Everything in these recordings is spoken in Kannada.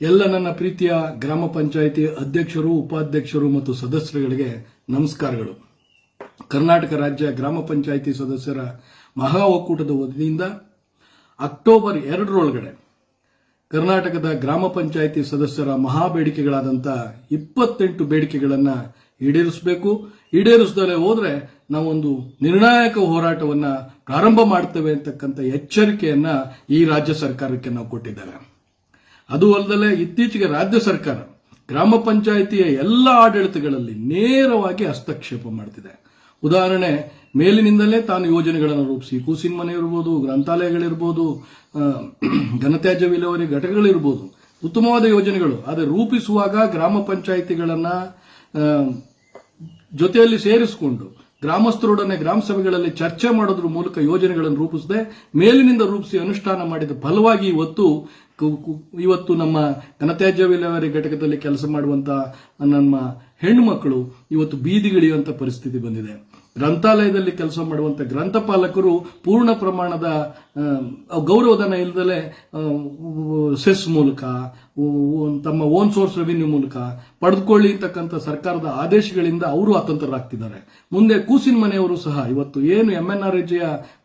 ಎಲ್ಲ ನನ್ನ ಪ್ರೀತಿಯ ಗ್ರಾಮ ಪಂಚಾಯಿತಿ ಅಧ್ಯಕ್ಷರು, ಉಪಾಧ್ಯಕ್ಷರು ಮತ್ತು ಸದಸ್ಯರುಗಳಿಗೆ ನಮಸ್ಕಾರಗಳು. ಕರ್ನಾಟಕ ರಾಜ್ಯ ಗ್ರಾಮ ಪಂಚಾಯಿತಿ ಸದಸ್ಯರ ಮಹಾ ಒಕ್ಕೂಟದ ವತಿಯಿಂದ ಅಕ್ಟೋಬರ್ ಎರಡರೊಳಗಡೆ ಕರ್ನಾಟಕದ ಗ್ರಾಮ ಪಂಚಾಯಿತಿ ಸದಸ್ಯರ ಮಹಾ ಬೇಡಿಕೆಗಳಾದಂಥ ಇಪ್ಪತ್ತೆಂಟು ಬೇಡಿಕೆಗಳನ್ನು ಈಡೇರಿಸಬೇಕು. ಈಡೇರಿಸದಲ್ಲೇ ಹೋದರೆ ನಾವೊಂದು ನಿರ್ಣಾಯಕ ಹೋರಾಟವನ್ನು ಪ್ರಾರಂಭ ಮಾಡ್ತೇವೆ ಅಂತಕ್ಕಂಥ ಎಚ್ಚರಿಕೆಯನ್ನು ಈ ರಾಜ್ಯ ಸರ್ಕಾರಕ್ಕೆ ನಾವು ಕೊಟ್ಟಿದ್ದೇವೆ ಅದು ಅಲ್ಲದೆ ಇತ್ತೀಚೆಗೆ ರಾಜ್ಯ ಸರ್ಕಾರ ಗ್ರಾಮ ಪಂಚಾಯಿತಿಯ ಎಲ್ಲ ಆಡಳಿತಗಳಲ್ಲಿ ನೇರವಾಗಿ ಹಸ್ತಕ್ಷೇಪ ಮಾಡ್ತಿದೆ. ಉದಾಹರಣೆ, ಮೇಲಿನಿಂದಲೇ ತಾನು ಯೋಜನೆಗಳನ್ನು ರೂಪಿಸಿ, ಕೂಸಿನ ಮನೆ ಇರ್ಬೋದು, ಗ್ರಂಥಾಲಯಗಳಿರ್ಬೋದು ಘನತ್ಯಾಜ್ಯ ವಿಲೇವಾರಿ ಘಟಕಗಳಿರ್ಬೋದು, ಉತ್ತಮವಾದ ಯೋಜನೆಗಳು. ಆದರೆ ರೂಪಿಸುವಾಗ ಗ್ರಾಮ ಪಂಚಾಯಿತಿಗಳನ್ನ ಜೊತೆಯಲ್ಲಿ ಸೇರಿಸಿಕೊಂಡು ಗ್ರಾಮಸ್ಥರೊಡನೆ ಗ್ರಾಮ ಸಭೆಗಳಲ್ಲಿ ಚರ್ಚೆ ಮಾಡೋದ್ರ ಮೂಲಕ ಯೋಜನೆಗಳನ್ನು ರೂಪಿಸದೆ, ಮೇಲಿನಿಂದ ರೂಪಿಸಿ ಅನುಷ್ಠಾನ ಮಾಡಿದ ಫಲವಾಗಿ ಇವತ್ತು ಇವತ್ತು ನಮ್ಮ ಘನತ್ಯಾಜ್ಯ ವಿಲೇವಾರಿ ಘಟಕದಲ್ಲಿ ಕೆಲಸ ಮಾಡುವಂತ ನಮ್ಮ ಹೆಣ್ಣು ಮಕ್ಕಳು ಇವತ್ತು ಬೀದಿಗಿಳಿಯುವಂತ ಪರಿಸ್ಥಿತಿ ಬಂದಿದೆ. ಗ್ರಂಥಾಲಯದಲ್ಲಿ ಕೆಲಸ ಮಾಡುವಂತ ಗ್ರಂಥಪಾಲಕರು ಪೂರ್ಣ ಪ್ರಮಾಣದ ಗೌರವಧನ ಇಲ್ಲದಲೇ ಸೆಸ್ ಮೂಲಕ ತಮ್ಮ ಓನ್ ಸೋರ್ಸ್ ರೆವಿನ್ಯೂ ಮೂಲಕ ಪಡೆದುಕೊಳ್ಳಿ ಅಂತಕ್ಕಂಥ ಸರ್ಕಾರದ ಆದೇಶಗಳಿಂದ ಅವರು ಅತಂತ್ರರಾಗ್ತಿದ್ದಾರೆ. ಮುಂದೆ ಕೂಸಿನ ಮನೆಯವರು ಸಹ ಇವತ್ತು ಏನು ಎಂ ಎನ್ ಆರ್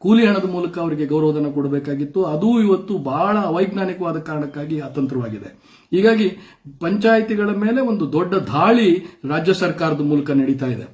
ಕೂಲಿ ಹಣದ ಮೂಲಕ ಅವರಿಗೆ ಗೌರವಧನ ಕೊಡಬೇಕಾಗಿತ್ತು, ಅದು ಇವತ್ತು ಬಹಳ ಅವೈಜ್ಞಾನಿಕವಾದ ಕಾರಣಕ್ಕಾಗಿ ಅತಂತ್ರವಾಗಿದೆ. ಹೀಗಾಗಿ ಪಂಚಾಯಿತಿಗಳ ಮೇಲೆ ಒಂದು ದೊಡ್ಡ ದಾಳಿ ರಾಜ್ಯ ಸರ್ಕಾರದ ಮೂಲಕ ನಡೀತಾ ಇದೆ.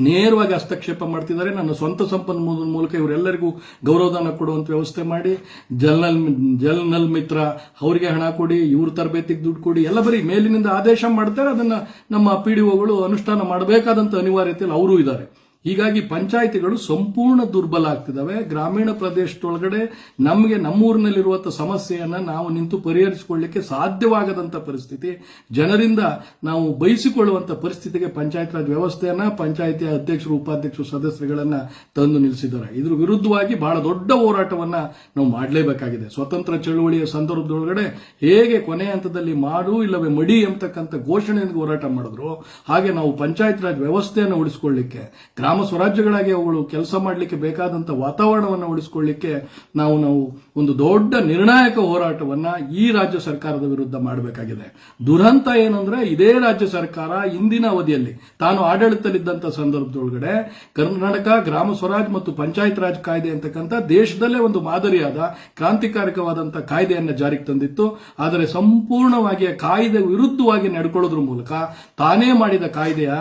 ನೇರವಾಗಿ ಹಸ್ತಕ್ಷೇಪ ಮಾಡ್ತಿದ್ದಾರೆ. ನನ್ನ ಸ್ವಂತ ಸಂಪನ್ಮೂಲ ಮೂಲಕ ಇವರೆಲ್ಲರಿಗೂ ಗೌರವಧನ ಕೊಡುವಂತ ವ್ಯವಸ್ಥೆ ಮಾಡಿ, ಜಲ್ನಲ್ ಜಲ್ನಲ್ ಮಿತ್ರ ಅವರಿಗೆ ಹಣ ಕೊಡಿ, ಇವ್ರ ತರಬೇತಿಗೆ ದುಡ್ಡು ಕೊಡಿ, ಎಲ್ಲ ಬರೀ ಮೇಲಿನಿಂದ ಆದೇಶ ಮಾಡ್ತಾರೆ. ಅದನ್ನ ನಮ್ಮ ಪಿ ಡಿ ಅನುಷ್ಠಾನ ಮಾಡಬೇಕಾದಂತ ಅನಿವಾರ್ಯತೆಯಲ್ಲಿ ಅವರು ಇದ್ದಾರೆ. ಹೀಗಾಗಿ ಪಂಚಾಯಿತಿಗಳು ಸಂಪೂರ್ಣ ದುರ್ಬಲ ಆಗ್ತಿದ್ದಾವೆ. ಗ್ರಾಮೀಣ ಪ್ರದೇಶದೊಳಗಡೆ ನಮಗೆ ನಮ್ಮೂರಿನಲ್ಲಿರುವಂಥ ಸಮಸ್ಯೆಯನ್ನ ನಾವು ನಿಂತು ಪರಿಹರಿಸಿಕೊಳ್ಳಿಕ್ಕೆ ಸಾಧ್ಯವಾಗದಂತ ಪರಿಸ್ಥಿತಿ. ಜನರಿಂದ ನಾವು ಬಯಸಿಕೊಳ್ಳುವಂತ ಪರಿಸ್ಥಿತಿಗೆ ಪಂಚಾಯತ್ ರಾಜ್ ವ್ಯವಸ್ಥೆಯನ್ನ ಪಂಚಾಯಿತಿಯ ಅಧ್ಯಕ್ಷರು, ಉಪಾಧ್ಯಕ್ಷರು ಸದಸ್ಯರುಗಳನ್ನ ತಂದು ನಿಲ್ಲಿಸಿದ್ದಾರೆ. ಇದ್ರ ವಿರುದ್ಧವಾಗಿ ಬಹಳ ದೊಡ್ಡ ಹೋರಾಟವನ್ನ ನಾವು ಮಾಡಲೇಬೇಕಾಗಿದೆ. ಸ್ವತಂತ್ರ ಚಳುವಳಿಯ ಸಂದರ್ಭದೊಳಗಡೆ ಹೇಗೆ ಕೊನೆ ಹಂತದಲ್ಲಿ ಮಾಡು ಇಲ್ಲವೇ ಮಡಿ ಎಂಬತಕ್ಕಂಥ ಘೋಷಣೆಯಿಂದ ಹೋರಾಟ ಮಾಡಿದ್ರು. ಹಾಗೆ ನಾವು ಪಂಚಾಯತ್ ರಾಜ್ ವ್ಯವಸ್ಥೆಯನ್ನು ಉಳಿಸಿಕೊಳ್ಳಿಕ್ಕೆ ಗ್ರಾಮ ಸ್ವರಾಜ್ಯಗಳಾಗಿ ಅವುಗಳು ಕೆಲಸ ಮಾಡಲಿಕ್ಕೆ ಬೇಕಾದಂತ ವಾತಾವರಣವನ್ನು ಉಳಿಸಿಕೊಳ್ಳಿಕ್ಕೆ ನಾವು ನಾವು ಒಂದು ದೊಡ್ಡ ನಿರ್ಣಾಯಕ ಹೋರಾಟವನ್ನ ಈ ರಾಜ್ಯ ಸರ್ಕಾರದ ವಿರುದ್ಧ ಮಾಡಬೇಕಾಗಿದೆ. ದುರಂತ ಏನಂದ್ರೆ ಇದೇ ರಾಜ್ಯ ಸರ್ಕಾರ ಇಂದಿನ ಅವಧಿಯಲ್ಲಿ ತಾನು ಆಡಳಿತದಲ್ಲಿದ್ದಂತ ಸಂದರ್ಭದೊಳಗಡೆ ಕರ್ನಾಟಕ ಗ್ರಾಮ ಸ್ವರಾಜ್ ಮತ್ತು ಪಂಚಾಯತ್ ರಾಜ್ ಕಾಯ್ದೆ ಅಂತಕ್ಕಂಥ ದೇಶದಲ್ಲೇ ಒಂದು ಮಾದರಿಯಾದ ಕ್ರಾಂತಿಕಾರಕವಾದಂತಹ ಕಾಯ್ದೆಯನ್ನ ಜಾರಿಗೆ ತಂದಿತ್ತು. ಆದರೆ ಸಂಪೂರ್ಣವಾಗಿ ಕಾಯ್ದೆ ವಿರುದ್ಧವಾಗಿ ನಡ್ಕೊಳ್ಳೋದ್ರ ಮೂಲಕ ತಾನೇ ಮಾಡಿದ ಕಾಯ್ದೆಯ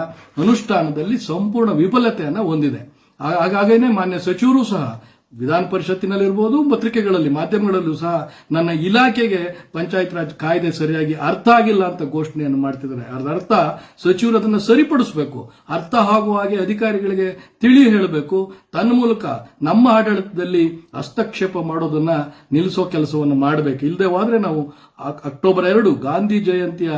ಅನುಷ್ಠಾನದಲ್ಲಿ ಸಂಪೂರ್ಣ ವಿಫಲತೆಯನ್ನ ಹೊಂದಿದೆ. ಹಾಗಾಗೇನೆ ಮಾನ್ಯ ಸಚಿವರು ಸಹ ವಿಧಾನ ಪರಿಷತ್ತಿನಲ್ಲಿರ್ಬೋದು, ಪತ್ರಿಕೆಗಳಲ್ಲಿ, ಮಾಧ್ಯಮಗಳಲ್ಲೂ ಸಹ ನನ್ನ ಇಲಾಖೆಗೆ ಪಂಚಾಯತ್ ರಾಜ್ ಕಾಯ್ದೆ ಸರಿಯಾಗಿ ಅರ್ಥ ಆಗಿಲ್ಲ ಅಂತ ಘೋಷಣೆಯನ್ನು ಮಾಡ್ತಿದ್ದಾರೆ. ಅದರ ಅರ್ಥ ಸಚಿವರು ಅದನ್ನು ಸರಿಪಡಿಸಬೇಕು. ಅರ್ಥ ಆಗುವ ಹಾಗೆ ಅಧಿಕಾರಿಗಳಿಗೆ ತಿಳಿ ಹೇಳಬೇಕು. ತನ್ನ ಮೂಲಕ ನಮ್ಮ ಆಡಳಿತದಲ್ಲಿ ಹಸ್ತಕ್ಷೇಪ ಮಾಡೋದನ್ನ ನಿಲ್ಲಿಸೋ ಕೆಲಸವನ್ನು ಮಾಡಬೇಕು. ಇಲ್ಲದೆ ಹೋದ್ರೆ ನಾವು ಅಕ್ಟೋಬರ್ ಎರಡು ಗಾಂಧಿ ಜಯಂತಿಯ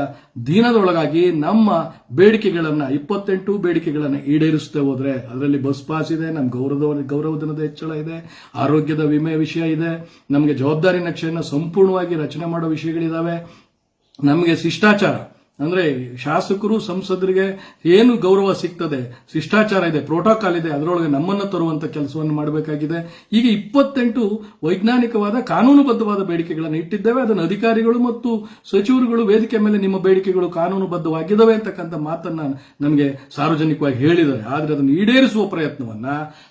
ದಿನದೊಳಗಾಗಿ ನಮ್ಮ ಬೇಡಿಕೆಗಳನ್ನು, ಇಪ್ಪತ್ತೆಂಟು ಬೇಡಿಕೆಗಳನ್ನು ಈಡೇರಿಸುತ್ತೆ ಹೋದ್ರೆ ಅದರಲ್ಲಿ ಬಸ್ ಪಾಸ್ ಇದೆ ನಮ್ಮ ಗೌರವ, ಗೌರವಧನದ ಹೆಚ್ಚಳ ಇದೆ, ಆರೋಗ್ಯದ ವಿಮೆ ವಿಷಯ ಇದೆ, ನಮಗೆ ಜವಾಬ್ದಾರಿ ನಕ್ಷೆಯನ್ನು ಸಂಪೂರ್ಣವಾಗಿ ರಚನೆ ಮಾಡೋ ವಿಷಯಗಳಿದಾವೆ. ನಮಗೆ ಶಿಷ್ಟಾಚಾರ ಅಂದ್ರೆ ಶಾಸಕರು, ಸಂಸದರಿಗೆ ಏನು ಗೌರವ ಸಿಗ್ತದೆ, ಶಿಷ್ಟಾಚಾರ ಇದೆ ಪ್ರೋಟೋಕಾಲ್ ಇದೆ, ಅದರೊಳಗೆ ನಮ್ಮನ್ನು ತರುವಂತ ಕೆಲಸವನ್ನು ಮಾಡಬೇಕಾಗಿದೆ. ಈಗ ಇಪ್ಪತ್ತೆಂಟು ವೈಜ್ಞಾನಿಕವಾದ, ಕಾನೂನುಬದ್ಧವಾದ ಬೇಡಿಕೆಗಳನ್ನು ಇಟ್ಟಿದ್ದೇವೆ. ಅದನ್ನು ಅಧಿಕಾರಿಗಳು ಮತ್ತು ಸಚಿವರುಗಳು ವೇದಿಕೆ ಮೇಲೆ ನಿಮ್ಮ ಬೇಡಿಕೆಗಳು ಕಾನೂನುಬದ್ಧವಾಗಿದ್ದಾವೆ ಅಂತಕ್ಕಂಥ ಮಾತನ್ನ ನಮಗೆ ಸಾರ್ವಜನಿಕವಾಗಿ ಹೇಳಿದ್ದಾರೆ. ಆದರೆ ಅದನ್ನು ಈಡೇರಿಸುವ ಪ್ರಯತ್ನವನ್ನ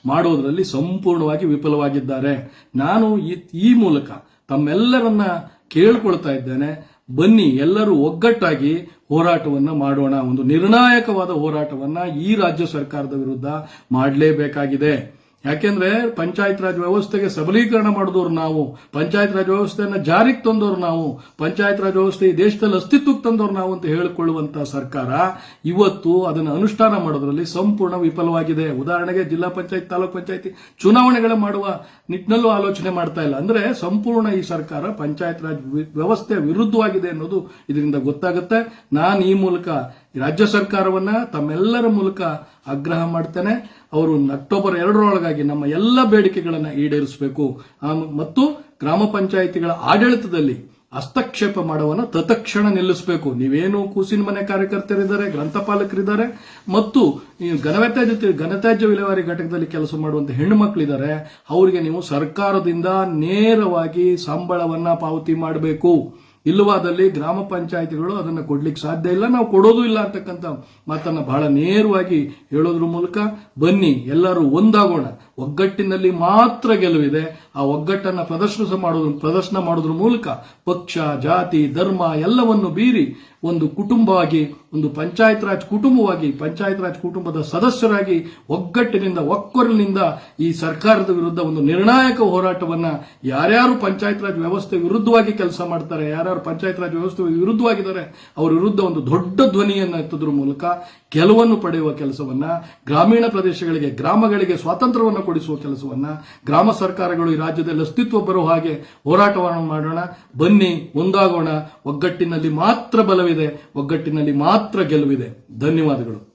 ಮಾಡೋದರಲ್ಲಿ ಸಂಪೂರ್ಣವಾಗಿ ವಿಫಲವಾಗಿದ್ದಾರೆ. ನಾನು ಈ- ಈ ಮೂಲಕ ತಮ್ಮೆಲ್ಲರನ್ನ ಕೇಳ್ಕೊಳ್ತಾ ಇದ್ದೇನೆ. ಬನ್ನಿ ಎಲ್ಲರೂ ಒಗ್ಗಟ್ಟಾಗಿ ಹೋರಾಟವನ್ನ ಮಾಡೋಣ. ಒಂದು ನಿರ್ಣಾಯಕವಾದ ಹೋರಾಟವನ್ನ ಈ ರಾಜ್ಯ ಸರ್ಕಾರದ ವಿರುದ್ಧ ಮಾಡಲೇಬೇಕಾಗಿದೆ. ಯಾಕೆಂದ್ರೆ ಪಂಚಾಯತ್ ರಾಜ್ ವ್ಯವಸ್ಥೆಗೆ ಸಬಲೀಕರಣ ಮಾಡಿದವರು ನಾವು, ಪಂಚಾಯತ್ ರಾಜ್ ವ್ಯವಸ್ಥೆಯನ್ನು ಜಾರಿಗೆ ತಂದವರು ನಾವು, ಪಂಚಾಯತ್ ರಾಜ್ ವ್ಯವಸ್ಥೆ ಈ ದೇಶದಲ್ಲಿ ಅಸ್ತಿತ್ವಕ್ಕೆ ತಂದವರು ನಾವು ಅಂತ ಹೇಳಿಕೊಳ್ಳುವಂತಹ ಸರ್ಕಾರ ಇವತ್ತು ಅದನ್ನು ಅನುಷ್ಠಾನ ಮಾಡೋದ್ರಲ್ಲಿ ಸಂಪೂರ್ಣ ವಿಫಲವಾಗಿದೆ. ಉದಾಹರಣೆಗೆ ಜಿಲ್ಲಾ ಪಂಚಾಯತ್, ತಾಲೂಕು ಪಂಚಾಯತಿ ಚುನಾವಣೆಗಳ ಮಾಡುವ ನಿಟ್ಟಿನಲ್ಲೂ ಆಲೋಚನೆ ಮಾಡ್ತಾ ಇಲ್ಲ. ಅಂದ್ರೆ ಸಂಪೂರ್ಣ ಈ ಸರ್ಕಾರ ಪಂಚಾಯತ್ ರಾಜ್ ವ್ಯವಸ್ಥೆ ವಿರುದ್ಧವಾಗಿದೆ ಅನ್ನೋದು ಇದರಿಂದ ಗೊತ್ತಾಗುತ್ತೆ. ನಾನು ಈ ಮೂಲಕ ರಾಜ್ಯ ಸರ್ಕಾರವನ್ನ ತಮ್ಮೆಲ್ಲರ ಮೂಲಕ ಆಗ್ರಹ ಮಾಡ್ತೇನೆ. ಅವರು ಅಕ್ಟೋಬರ್ ಎರಡರೊಳಗಾಗಿ ನಮ್ಮ ಎಲ್ಲ ಬೇಡಿಕೆಗಳನ್ನು ಈಡೇರಿಸಬೇಕು. ಮತ್ತು ಗ್ರಾಮ ಪಂಚಾಯಿತಿಗಳ ಆಡಳಿತದಲ್ಲಿ ಹಸ್ತಕ್ಷೇಪ ಮಾಡುವನ ತತ್ಕ್ಷಣ ನಿಲ್ಲಿಸಬೇಕು. ನೀವೇನು ಕೂಸಿನ ಮನೆ ಕಾರ್ಯಕರ್ತರಿದ್ದಾರೆ ಗ್ರಂಥಪಾಲಕರಿದ್ದಾರೆ ಮತ್ತು ಘನತ್ಯಾಜ್ಯ ಘನತ್ಯಾಜ್ಯ ವಿಲೇವಾರಿ ಘಟಕದಲ್ಲಿ ಕೆಲಸ ಮಾಡುವಂತ ಹೆಣ್ಣು ಮಕ್ಕಳಿದ್ದಾರೆ ಅವರಿಗೆ ನೀವು ಸರ್ಕಾರದಿಂದ ನೇರವಾಗಿ ಸಂಬಳವನ್ನ ಪಾವತಿ ಮಾಡಬೇಕು. ಇಲ್ಲವಾದಲ್ಲಿ ಗ್ರಾಮ ಪಂಚಾಯಿತಿಗಳು ಅದನ್ನು ಕೊಡ್ಲಿಕ್ಕೆ ಸಾಧ್ಯ ಇಲ್ಲ. ನಾವು ಕೊಡೋದು ಇಲ್ಲ ಅಂತಕ್ಕಂಥ ಮಾತನ್ನ ಬಹಳ ನೇರವಾಗಿ ಹೇಳೋದ್ರ ಮೂಲಕ ಬನ್ನಿ, ಎಲ್ಲರೂ ಒಂದಾಗೋಣ. ಒಗ್ಗಟ್ಟಿನಲ್ಲಿ ಮಾತ್ರ ಗೆಲುವಿದೆ. ಆ ಒಗ್ಗಟ್ಟನ್ನ ಪ್ರದರ್ಶನ ಮಾಡೋದ್ರ ಪ್ರದರ್ಶನ ಮಾಡೋದ್ರ ಮೂಲಕ ಪಕ್ಷ, ಜಾತಿ, ಧರ್ಮ ಎಲ್ಲವನ್ನು ಬೀರಿ ಒಂದು ಕುಟುಂಬವಾಗಿ ಒಂದು ಪಂಚಾಯತ್ ರಾಜ್ ಕುಟುಂಬವಾಗಿ, ಪಂಚಾಯತ್ ರಾಜ್ ಕುಟುಂಬದ ಸದಸ್ಯರಾಗಿ ಒಗ್ಗಟ್ಟಿನಿಂದ, ಒಕ್ಕೊರಲಿನಿಂದ ಈ ಸರ್ಕಾರದ ವಿರುದ್ಧ ಒಂದು ನಿರ್ಣಾಯಕ ಹೋರಾಟವನ್ನ ಯಾರ್ಯಾರು ಪಂಚಾಯತ್ ರಾಜ್ ವ್ಯವಸ್ಥೆ ವಿರುದ್ಧವಾಗಿ ಕೆಲಸ ಮಾಡ್ತಾರೆ, ಯಾರ್ಯಾರು ಪಂಚಾಯತ್ ರಾಜ್ ವ್ಯವಸ್ಥೆ ವಿರುದ್ಧವಾಗಿದ್ದಾರೆ, ಅವರ ವಿರುದ್ಧ ಒಂದು ದೊಡ್ಡ ಧ್ವನಿಯನ್ನು ಎತ್ತದ್ರ ಮೂಲಕ ಗೆಲುವನ್ನು ಪಡೆಯುವ ಕೆಲಸವನ್ನ, ಗ್ರಾಮೀಣ ಪ್ರದೇಶಗಳಿಗೆ, ಗ್ರಾಮಗಳಿಗೆ ಸ್ವಾತಂತ್ರ್ಯವನ್ನು ಕೊಡಿಸುವ ಕೆಲಸವನ್ನ ಗ್ರಾಮ ಸರ್ಕಾರಗಳು ಈ ರಾಜ್ಯದಲ್ಲಿ ಅಸ್ತಿತ್ವ ಬರುವ ಹಾಗೆ ಹೋರಾಟವನ್ನು ಮಾಡೋಣ. ಬನ್ನಿ, ಒಂದಾಗೋಣ. ಒಗ್ಗಟ್ಟಿನಲ್ಲಿ ಮಾತ್ರ ಬಲವಿದೆ. ಒಗ್ಗಟ್ಟಿನಲ್ಲಿ ಮಾತ್ರ ಗೆಲುವಿದೆ. ಧನ್ಯವಾದಗಳು.